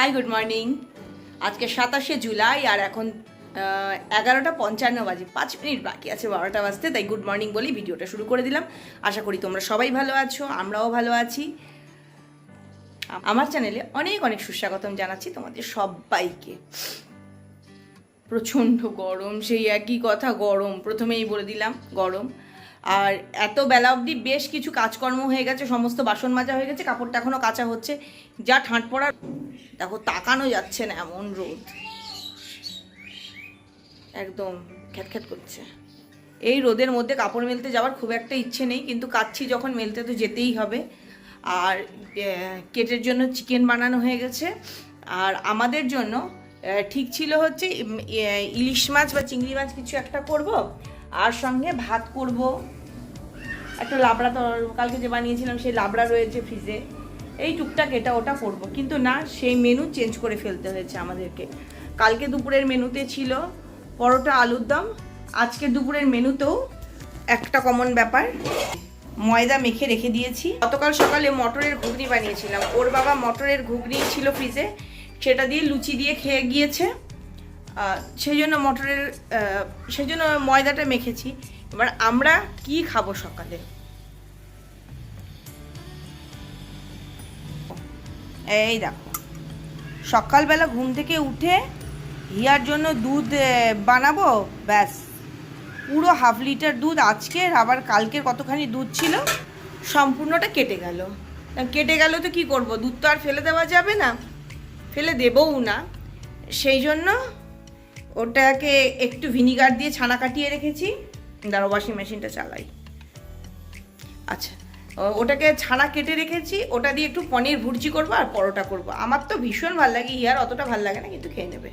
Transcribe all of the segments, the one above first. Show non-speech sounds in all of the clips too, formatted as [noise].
Hi good morning আজকে সাতাশে জুলাই আর এখন এগারোটা পঞ্চান্ন বাজে, পাঁচ মিনিট বাকি আছে, বারোটা বাজতে, তাই গুড মর্নিং বলেই ভিডিওটা শুরু করে দিলাম। আশা করি তোমরা সবাই ভালো আছো, আমরাও ভালো আছি। আমার চ্যানেলে অনেক অনেক সুস্বাগতম জানাচ্ছি তোমাদের সবাইকে। প্রচণ্ড গরম, সেই একই কথা, গরম, প্রথমেই বলে দিলাম, গরম। আর এত বেলা অবধি বেশ কিছু কাজকর্ম হয়ে গেছে, সমস্ত বাসন মাজা হয়ে গেছে, কাপড়টা এখনও কাঁচা হচ্ছে। যা ঠাঁট পড়ার, দেখো, তাকানো যাচ্ছে না এমন রোদ। একদম খ্যাটখ্যাট করছে। এই রোদের মধ্যে কাপড় মেলতে যাওয়ার খুব একটা ইচ্ছে নেই, কিন্তু কাচ্ছি যখন মেলতে তো যেতেই হবে। আর কেটের জন্য চিকেন বানানো হয়ে গেছে। আর আমাদের জন্য ঠিক ছিল হচ্ছে ইলিশ মাছ বা চিংড়ি মাছ কিছু একটা করব। আর সঙ্গে ভাত করব। একটা লাবড়া তো কালকে যে বানিয়েছিলাম সেই লাবড়া রয়েছে ফ্রিজে এই টুকটাক এটা ওটা করব। কিন্তু না, সেই মেনু চেঞ্জ করে ফেলতে হয়েছে আমাদেরকে। কালকে দুপুরের মেনুতে ছিল পরোটা, আলুর দম। আজকে দুপুরের মেনুতেও একটা কমন ব্যাপার, ময়দা মেখে রেখে দিয়েছি। গতকাল সকালে মটরের ঘুগনি বানিয়েছিলাম। ওর বাবা মটরের ঘুগনি ছিল ফ্রিজে সেটা দিয়ে লুচি দিয়ে খেয়ে গিয়েছে। সেই জন্য মটরের সেই জন্য ময়দাটা মেখেছি। এবার আমরা কি খাব সকালে? এই দেখো, সকালবেলা ঘুম থেকে উঠে হিয়ার জন্য দুধ বানাবো, ব্যাস। পুরো হাফ লিটার দুধ আজকের, আবার কালকের কতখানি দুধ ছিল, সম্পূর্ণটা কেটে গেল। কেটে গেল তো কি করব? দুধ তো আর ফেলে দেওয়া যাবে না। ফেলে দেবও না। সেই জন্য ওটাকে একটু ভিনিগার দিয়ে ছানা কাটিয়ে রেখেছি। দাঁড়ো ওয়াশিং মেশিনটা চালাই। আচ্ছা ওটাকে ছানা কেটে রেখেছি, ওটা দিয়ে একটু পনির ভুর্জি করব আর পরোটা করব। আমার তো ভীষণ ভালো লাগে, ইয়ার অতটা ভালো লাগে না, কিন্তু খেয়ে নেবে।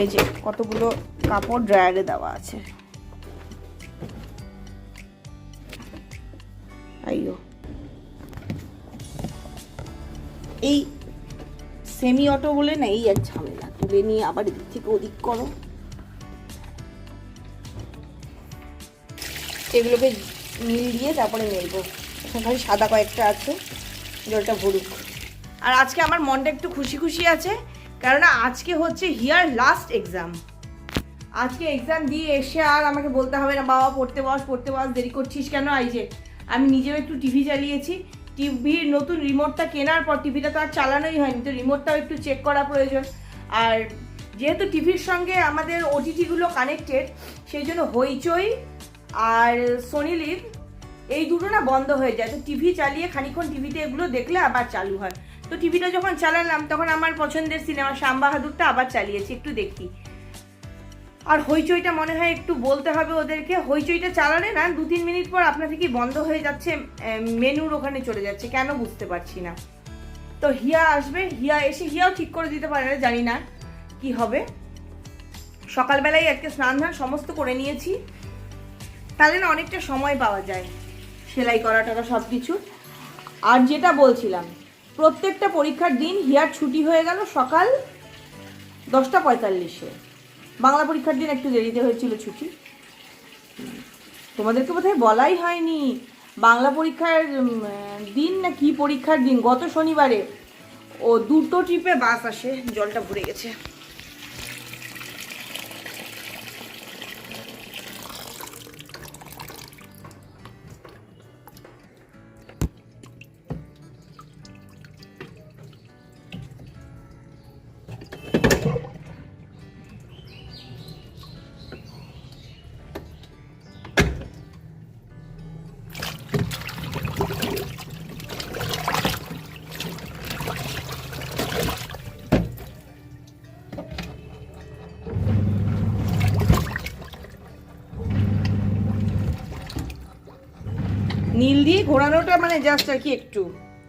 এই যে, কতগুলো কাপড় ড্রায়ারে দেওয়া আছে। এই সেমি অটো বলে না, এই এক ঝামেলা। তুলে নিয়ে আবার এদিক থেকে ওদিক করো। এগুলোকে নীল দিয়ে তারপরে মেলবো। এখন খালি সাদা কয়েকটা আছে, জলটা ভরুক। আর আজকে আমার মনটা একটু খুশি খুশি আছে, কেননা আজকে হচ্ছে হিয়ার লাস্ট এক্সাম আজকে এক্সাম দিয়ে এসে আর আমাকে বলতে হবে না, বাবা পড়তে বস পড়তে বস, দেরি করছিস কেন? এই যে, আমি নিজেও একটু টিভি চালিয়েছি। টিভির নতুন রিমোটটা কেনার পর টিভিটা তো আর চালানোই হয়নি, তো রিমোটটাও একটু চেক করা প্রয়োজন। আর যেহেতু টিভির সঙ্গে আমাদের ওটিটিগুলো কানেক্টেড সেই জন্য হইচই আর সোনি লিভ এই দুটো না বন্ধ হয়ে যায়। তো টিভি চালিয়ে খানিক্ষণ টিভিতে এগুলো দেখলে আবার চালু হয়। তো টিভিটা যখন চালালাম, তখন আমার পছন্দের সিনেমা শ্যাম বাহাদুরটা আবার চালিয়েছি, একটু দেখি। আর হইচইটা মনে হয় একটু বলতে হবে ওদেরকে। হইচইটা চালালে না দু তিন মিনিট পর আপনার থেকে বন্ধ হয়ে যাচ্ছে মেনুর ওখানে চলে যাচ্ছে। কেন বুঝতে পারছি না। তো হিয়া আসবে, হিয়া এসে হিয়াও ঠিক করে দিতে পারে না জানি না কি হবে। সকালবেলায় আজকে স্নান ধান সমস্ত করে নিয়েছি। তাহলে না অনেকটা সময় পাওয়া যায় সেলাই করা টাকা সব কিছু আর যেটা বলছিলাম, প্রত্যেকটা পরীক্ষার দিন হিয়ার ছুটি হয়ে গেল সকাল দশটা পঁয়তাল্লিশে। বাংলা পরীক্ষার দিন একটু দেরিতে হয়েছিল ছুটি। তোমাদেরকে বোধহয় বলাই হয়নি। বাংলা পরীক্ষার না কি পরীক্ষার দিন? গত শনিবারে ও দুটো ট্রিপে বাস আসে জলটা ভরে গেছে। ঘোরানোটা মানে জাস্ট আর কি একটু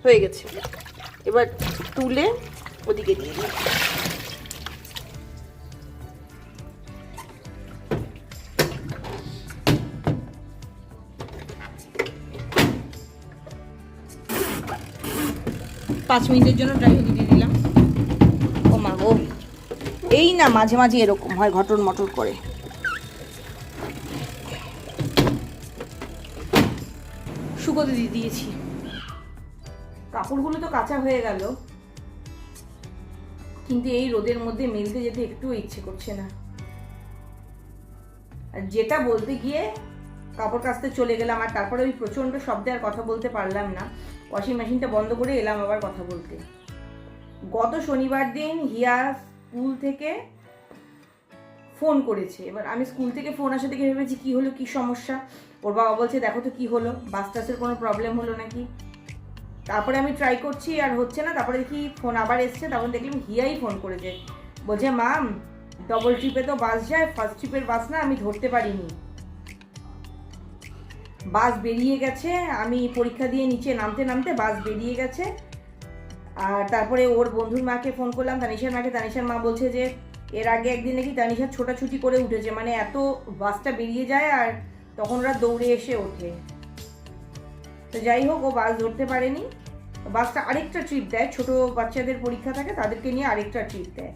হয়ে গেছে। এবার তুলে ওদিকে দিয়ে দিই। পাঁচ মিনিটের জন্য ড্রাই দিয়ে দিলাম। ও মা গো। এই না মাঝে মাঝে এরকম হয় ঘটন মটর করে। শুকোতে দিয়ে দিয়েছি। কাপড়গুলো তো কাঁচা হয়ে গেল। কিন্তু এই রোদের মধ্যে মেলতে যেতে একটুও ইচ্ছে করছে না। আর যেটা বলতে গিয়ে কাপড় কাচতে চলে গেলাম, আর তারপরে ওই প্রচণ্ড শব্দে আর কথা বলতে পারলাম না। ওয়াশিং মেশিনটা বন্ধ করে এলাম আবার কথা বলতে। গত শনিবার দিন হিয়া স্কুল থেকে ফোন করেছে। এবার আমি স্কুল থেকে ফোন আসা থেকে ভেবেছি, কী হলো, কী সমস্যা? ওর বাবা বলছে, দেখো তো কী হলো বাস টাসের কোনো প্রবলেম হলো নাকি? তারপরে আমি ট্রাই করছি, আর হচ্ছে না, তারপরে দেখি ফোন আবার এসছে, তখন দেখলাম হিয়াই ফোন করেছে। বলছে মাম ডবল ট্রিপে তো বাস যায় ফার্স্ট ট্রিপের বাস না, আমি ধরতে পারিনি। বাস বেরিয়ে গেছে, আমি পরীক্ষা দিয়ে নিচে নামতে নামতে বাস বেরিয়ে গেছে। আর তারপরে ওর বন্ধুর মাকে ফোন করলাম, তানিশার মাকে, তানিশার মা বলছে যে এর আগে একদিন নাকি তানিশার ছোটাছুটি করে উঠেছে মানে এত বাসটা বেরিয়ে যায় আর তখন ওরা দৌড়ে এসে ওঠে। তো যাই হোক, ও বাস ধরতে পারেনি। বাসটা আরেকটা ট্রিপ দেয়, ছোট বাচ্চাদের পরীক্ষা থাকে, তাদেরকে নিয়ে আরেকটা ট্রিপ দেয়।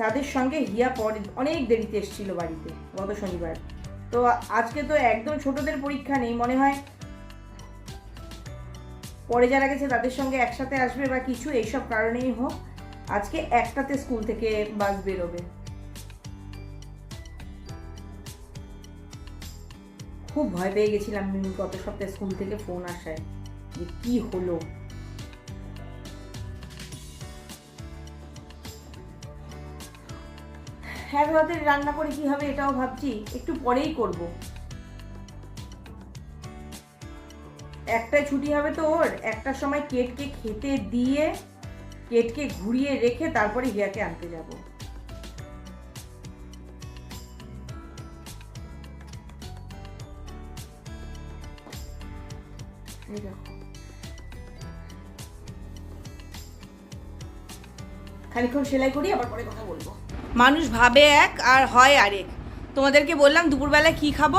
তাদের সঙ্গে হিয়া পরে, অনেক দেরিতে এসেছিল বাড়িতে গত শনিবার। তো আজকে তো একদম ছোটদের পরীক্ষা নেই, মনে হয় পরে যারা গেছে তাদের সঙ্গে একসাথে আসবে বা কিছু, এইসব কারণেই হোক। আজকে একটাতে স্কুল থেকে বাস বেরোবে। খুব ভয় পেয়ে গেছিলাম গত সপ্তাহে স্কুল থেকে ফোন আসায়, যে কি হলো? হ্যাঁ রাতে রান্না করে কি হবে এটাও ভাবছি, একটু পরেই করব। একটাই ছুটি হবে তো ওর, একটার সময় কেটকে খেতে দিয়ে কেটকে ঘুরিয়ে রেখে তারপরে হিয়াকে আনতে যাব। খানিক্ষণ সেলাই করি, আবার পরে কথা বলব। মানুষ ভাবে এক আর হয় আরেক। তোমাদেরকে বললাম দুপুরবেলা কি খাব?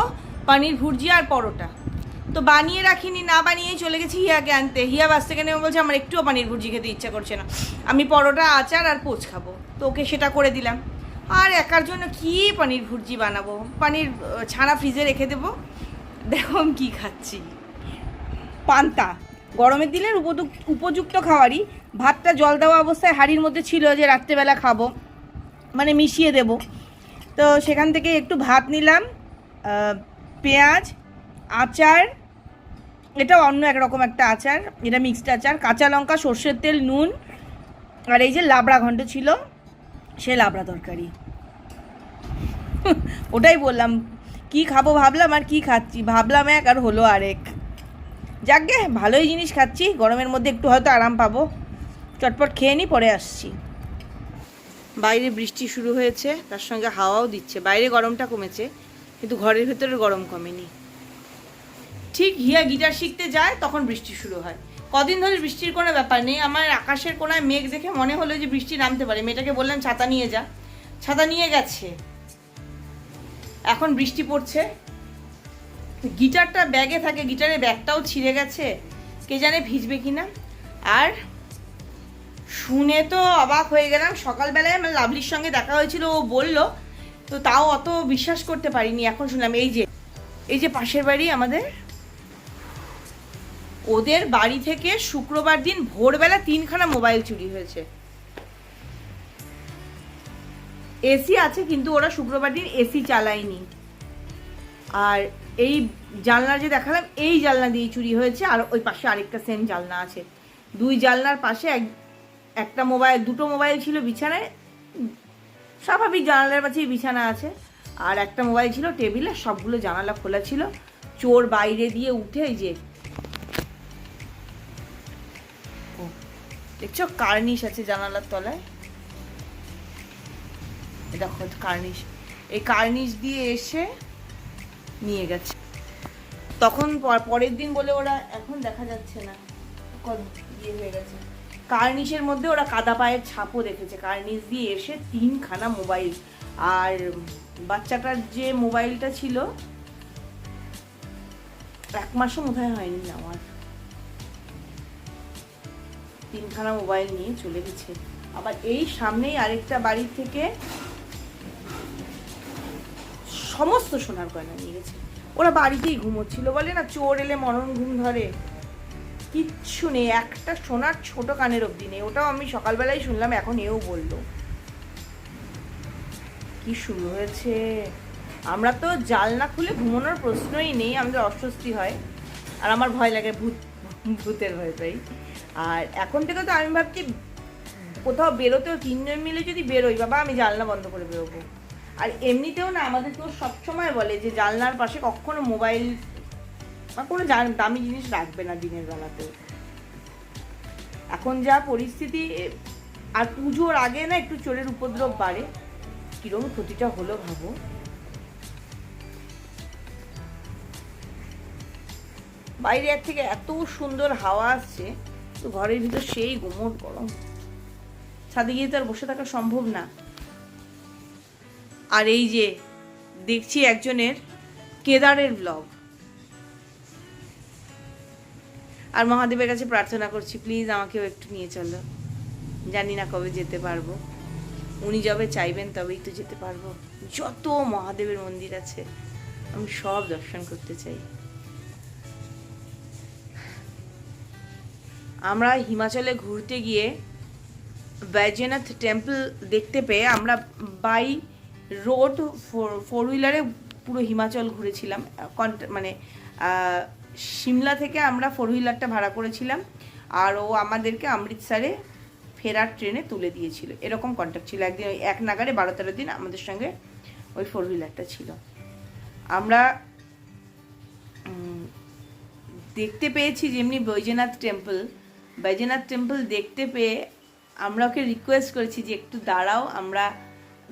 পনির ভুর্জি আর পরোটা। তো বানিয়ে রাখিনি, না বানিয়েই চলে গেছি হিয়াকে আনতে হিয়া বাস থেকে নেমে বলছে, আমার একটুও পানির ভুর্জি খেতে ইচ্ছা করছে না। আমি পরোটা, আচার আর পোচ খাব। তো ওকে সেটা করে দিলাম। আর একার জন্য কি পনির ভুর্জি বানাবো? পানির ছানা ফ্রিজে রেখে দেবো। দেখো আমি কী খাচ্ছি। পান্তা। গরমের দিনের উপযুক্ত উপযুক্ত খাবারই ভাতটা জল দেওয়া অবস্থায় হাঁড়ির মধ্যে ছিল যে রাত্রেবেলা খাব। মানে মিশিয়ে দেব। তো সেখান থেকে একটু ভাত নিলাম পেঁয়াজ, আচার এটা অন্য একরকম একটা আচার, এটা মিক্সড আচার। কাঁচা লঙ্কা, সর্ষের তেল, নুন, আর এই যে লাবড়া ঘন্ট ছিল, সে লাবড়া তরকারি। [laughs] ওটাই বললাম, কি খাব ভাবলাম আর কি খাচ্ছি? ভাবলাম এক আর হলো আরেক। যাক যাকগে ভালোই জিনিস খাচ্ছি, গরমের মধ্যে একটু হয়তো আরাম পাবো। চটপট খেয়ে নিই পরে আসছি। বাইরে বৃষ্টি শুরু হয়েছে, তার সঙ্গে হাওয়াও দিচ্ছে। বাইরে গরমটা কমেছে, কিন্তু ঘরের ভেতরে গরম কমেনি। ঠিক হিয়া গিটার শিখতে যায়, তখন বৃষ্টি শুরু হয়। কদিন ধরে বৃষ্টির কোনো ব্যাপার নেই। আমার আকাশের কোনায় মেঘ দেখে মনে হলো যে বৃষ্টি নামতে পারে। মেয়েটাকে বললাম, ছাতা নিয়ে যা। ছাতা নিয়ে গেছে। এখন বৃষ্টি পড়ছে। গিটারটা ব্যাগে থাকে, গিটারের ব্যাগটাও ছিঁড়ে গেছে। কে জানে ভিজবে কি না। আর শুনে তো অবাক হয়ে গেলাম। সকালবেলায় আমার লাভলির সঙ্গে দেখা হয়েছিল। ও বলল, তো তাও অত বিশ্বাস করতে পারিনি। এখন শুনলাম, এই যে এই যে পাশের বাড়ি আমাদের ওদের বাড়ি থেকে শুক্রবার দিন ভোরবেলা তিনখানা মোবাইল চুরি হয়েছে। এসি আছে, কিন্তু ওরা শুক্রবার দিন এসি চালায়নি। আর এই জানলা যে দেখালাম, এই জানলা দিয়ে চুরি হয়েছে, আর ওই পাশে আরেকটা সেম জানলা আছে। দুই জানলার পাশে এক, একটা মোবাইল, দুটো মোবাইল ছিল বিছানায়। স্বাভাবিক জানালার পাশেই বিছানা আছে। আর একটা মোবাইল ছিল টেবিলে, সবগুলো জানালা খোলা ছিল। চোর বাইরে দিয়ে উঠে যে দেখছ? কার্নিশ আছে জানালার তলায়। দেখো কার্নিশ। এই কার্নিশ দিয়ে এসে নিয়ে গেছে। তখন পর- পরের দিন বলে ওরা, এখন দেখা যাচ্ছে না। ইয়ে হয়ে গেছে। কার্নিশের মধ্যে ওরা কাদা পায়ের ছাপও দেখেছে। কার্নিশ দিয়ে এসে তিনখানা মোবাইল। আর বাচ্চাটার যে মোবাইলটা ছিল, এক মাসও বোধহয় হয়নি আমার। তিনখানা মোবাইল নিয়ে চলে গেছে। আবার এই সামনেই আরেকটা বাড়ি থেকে সমস্ত সোনার গয়না নিয়ে গেছে। ওরা বাড়িতেই ঘুমোচ্ছিল বলে না, চোর এলে মরণ ঘুম ধরে। কিচ্ছু নেই, একটা সোনার ছোট কানের অবধি নেই। ওটাও আমি সকালবেলায় শুনলাম, এখন এও বলল। কি শুরু হয়েছে? আমরা তো জালনা খুলে ঘুমানোর প্রশ্নই নেই, আমাদের অস্বস্তি হয়। আর আমার ভয় লাগে ভূত, ভূতের ভয় পাই। আর এখন থেকে তো আমি ভাবছি কোথাও বেরোতেও তিনজন মিলে যদি বেরোই, বাবা আমি জানলা বন্ধ করে বেরোবো। আর এমনিতেও না আমাদের কেউ সবসময় বলে যে জানলার পাশে কখনো মোবাইল বা কোনো দামি জিনিস রাখবে না দিনের বেলাতেও এখন যা পরিস্থিতি আর পুজোর আগে না একটু চোরের উপদ্রব বাড়ে। কিরম ক্ষতিটা হলো ভাবো। বাইরে থেকে এত সুন্দর হাওয়া আসছে। তো ঘরের ভিতর সেই গুমোট গরম। ছাদে গিয়ে তো আর বসে থাকা সম্ভব না। আর এই যে, দেখছি একজনের কেদারের ব্লগ আর মহাদেবের কাছে প্রার্থনা করছি প্লিজ আমাকেও একটু নিয়ে চলো। জানি না কবে যেতে পারব। উনি যবে চাইবেন তবেই তো যেতে পারব। যত মহাদেবের মন্দির আছে, আমি সব দর্শন করতে চাই। আমরা হিমাচলে ঘুরতে গিয়ে বৈদ্যনাথ টেম্পল দেখতে পেয়ে আমরা বাই রোড ফোর হুইলারে পুরো হিমাচল ঘুরেছিলাম। মানে সিমলা থেকে আমরা ফোর হুইলারটা ভাড়া করেছিলাম। আর ও আমাদেরকে অমৃতসরে ফেরার ট্রেনে তুলে দিয়েছিল। এরকম কন্ট্যাক্ট ছিল। একদিন ওই এক নাগারে বারো তেরো দিন আমাদের সঙ্গে ওই ফোর হুইলারটা ছিল। আমরা দেখতে পেয়েছি যেমনি বৈদ্যনাথ টেম্পল বৈদ্যনাথ টেম্পল দেখতে পেয়ে আমরা ওকে রিকোয়েস্ট করেছি যে একটু দাঁড়াও আমরা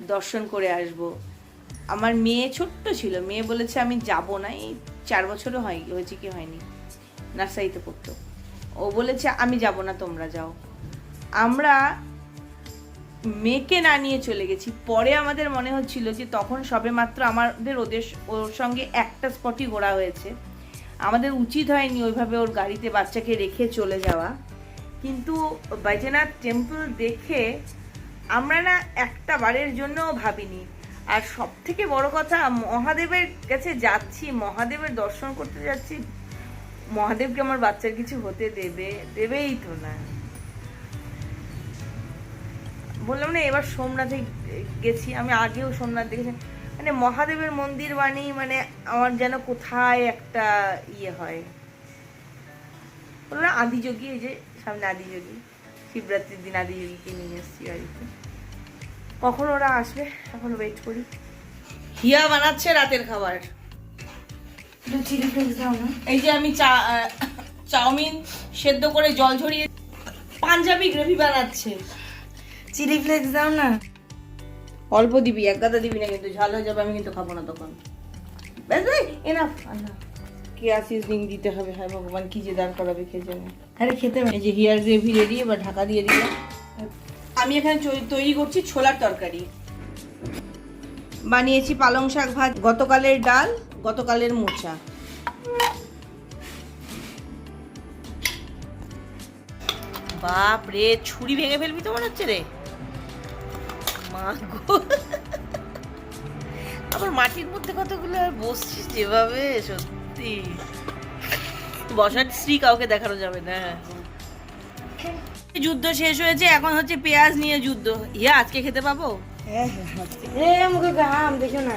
দর্শন করে আসব আমার মেয়ে ছোট্ট ছিল, মেয়ে বলেছে আমি যাব না, এই চার বছরও হয়, হয়েছে কি হয়নি, নার্সারিতে পড়তো। ও বলেছে, আমি যাব না, তোমরা যাও। আমরা মেয়েকে না নিয়ে চলে গেছি। পরে আমাদের মনে হচ্ছিল যে তখন সবে মাত্র আমাদের ওদের, ওর সঙ্গে একটা স্পটই ঘোরা হয়েছে। আমাদের উচিত হয়নি ওইভাবে ওর গাড়িতে বাচ্চাকে রেখে চলে যাওয়া। কিন্তু বৈদ্যনাথ টেম্পল দেখে আমরা না একটা বারের জন্যও ভাবিনি। আর সব থেকে বড় কথা, মহাদেবের কাছে যাচ্ছি, মহাদেবের দর্শন করতে যাচ্ছি, মহাদেবকে আমার বাচ্চার কিছু হতে দেবে, দেবেই তো না। বললাম না, এবার সোমনাথে গেছি, আমি আগেও সোমনাথ দেখেছি। মানে মহাদেবের মন্দির বানেই মানে আমার যেন কোথায় একটা ইয়ে হয়। বলল না আদিযোগী এই যে সামনে আদিযোগী শিবরাত্রির দিন আদি আদিযোগীকে নিয়ে এসেছি বাড়িতে। কখন ওরা আসবে? এখন ওয়েট করি। হিয়া বানাচ্ছে রাতের খাবার। চিলি ফ্লেক্স দাও না। এই যে আমি চা চাউমিন সেদ্ধ করে জল ঝরিয়ে পাঞ্জাবি গ্রেভি বানাচ্ছে। চিলি ফ্লেক্স দাও না। অল্প দিবি এক গাদা দিবি না কিন্তু ঝাল হয়ে যাবে আমি কিন্তু খাব না তখন। ব্যাস এনাফ দিতে হবে? হ্যাঁ ভগবান কি যে দাঁড় করাবে খেয়ে জানে? আরে খেতে এই যে হিয়ার গ্রেভি রেডি এবার ঢাকা দিয়ে দিলাম। আমি এখানে তৈরি করছি ছোলার তরকারি। বানিয়েছি পালং শাক ভাত গতকালের ডাল গতকালের মোচা। বাপ রে ছুরি ভেঙে ফেলবি তো মনে হচ্ছে রে। মা গো। আবার মাটির মধ্যে কতগুলো আর বসছিস যেভাবে সত্যি। বসার স্ত্রী কাউকে দেখানো যাবে না যুদ্ধ শেষ হয়েছে এখন হচ্ছে পেঁয়াজ নিয়ে যুদ্ধ। ইয়া আজকে খেতে পাবো? দেখো না।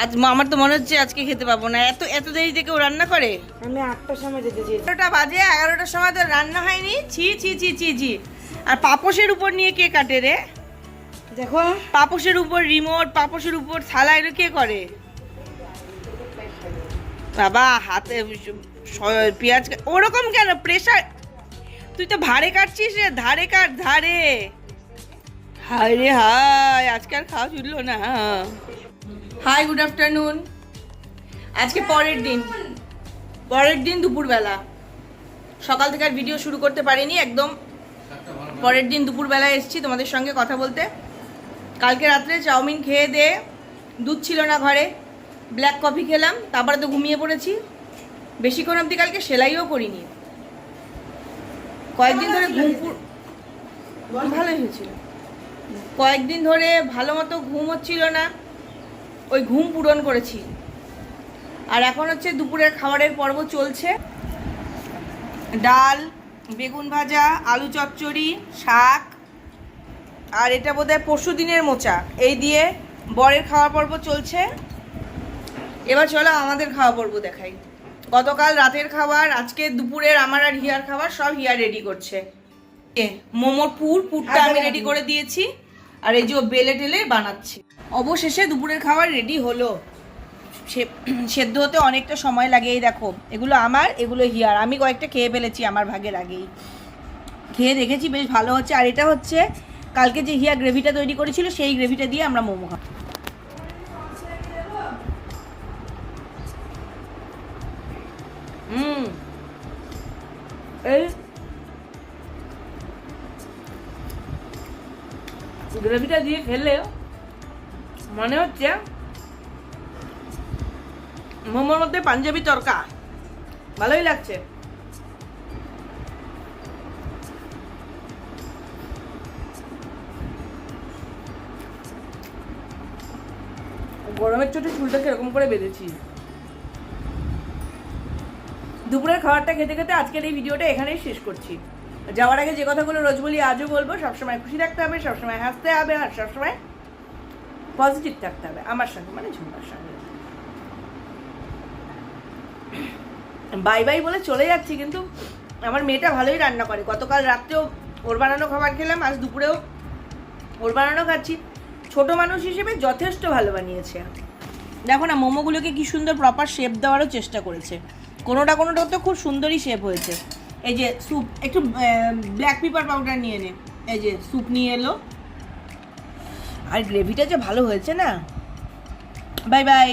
আজ আমার তো মনে হচ্ছে আজকে খেতে পাবো না। এত এত দেরি থেকে ও রান্না করে? আমি আটটার সময় যেতে চেয়েছি। এগারোটা বাজে এগারোটার সময় তো রান্না হয়নি। ছি ছি ছি ছি ছি। আর পাপোশের উপর নিয়ে কে কাটে রে? দেখো। পাপোশের উপর রিমোট পাপোশের উপর থালা এগুলো কে করে? বাবা, হাতে পেঁয়াজ ওরকম কেন? প্রেশার তুই তো ভারে কাটছিস রে, ধারে কাট, ধারে। হায় রে হায়, আজকে আর খাওয়া জুটলো না। Hi, good afternoon. আজকে পরের দিন। পরের দিন দুপুরবেলা। সকাল থেকে আর ভিডিও শুরু করতে পারিনি, একদম পরের দিন দুপুরবেলা এসেছি তোমাদের সঙ্গে কথা বলতে। কালকে রাত্রে চাউমিন খেয়ে দিয়ে দুধ ছিল না ঘরে। ব্ল্যাক কফি খেলাম তারপরে তো ঘুমিয়ে পড়েছি। বেশিক্ষণ অবধি কালকে সেলাইও করিনি। কয়েকদিন ধরে ঘুম পুর- ভালোই হয়েছিল। কয়েকদিন ধরে ভালো মতো ঘুম হচ্ছিল না ওই ঘুম পূরণ করেছি। আর এখন হচ্ছে দুপুরের খাবারের পর্ব চলছে। ডাল বেগুন ভাজা আলু চচ্চড়ি শাক আর এটা বোধহয় পরশু দিনের মোচা। এই দিয়ে বরের খাওয়ার পর্ব চলছে। এবার চলো আমাদের খাওয়া পর্ব দেখাই। গতকাল রাতের খাবার, আজকে দুপুরের আমার আর হিয়ার খাবার, সব হিয়া রেডি করছে। এ, মোমোর পুর, পুরটা আমি রেডি করে দিয়েছি, আর এই যে বেলে টেলে বানাচ্ছি। অবশেষে দুপুরের খাবার রেডি হলো। সেদ্ধ হতে অনেকটা সময় লাগে, এই দেখো। এগুলো আমার, এগুলো হিয়ার। আমি কয়েকটা খেয়ে ফেলেছি আমার ভাগের আগেই। খেয়ে দেখেছি, বেশ ভালো হচ্ছে। আর এটা হচ্ছে, কালকে যে হিয়া গ্রেভিটা তৈরি করেছিল, সেই গ্রেভিটা দিয়ে আমরা মোমো খাব। খেলে মনে হচ্ছে মোমোর মধ্যে পাঞ্জাবি তরকা। ভালোই লাগছে। গরমের চোটে চুলটাকে এরকম করে বেঁধেছি। দুপুরের খাবারটা খেতে খেতে আজকের এই ভিডিওটা এখানেই শেষ করছি। যাওয়ার আগে যে কথাগুলো রোজ বলি, আজও বলব, সবসময় খুশি থাকতে হবে, সবসময় হাসতে হবে, আর সবসময় পজিটিভ থাকতে হবে, আমার সঙ্গে মানে ঝুমকার সঙ্গে। বাই বাই বলে চলে যাচ্ছি, কিন্তু আমার মেয়েটা ভালোই রান্না করে। গতকাল রাত্রেও ওর বানানো খাবার খেলাম, আজ দুপুরেও ওর বানানো খাচ্ছি। ছোট মানুষ হিসেবে যথেষ্ট ভালো বানিয়েছে। দেখো না, মোমোগুলোকে কি সুন্দর প্রপার শেপ দেওয়ারও চেষ্টা করেছে। কোনোটা কোনোটা তো খুব সুন্দরই শেপ হয়েছে। এই যে স্যুপ একটু ব্ল্যাক পেপার পাউডার নিয়ে নে। এই যে স্যুপ নিয়ে এলো। আর গ্রেভিটা যে ভালো হয়েছে না। Bye bye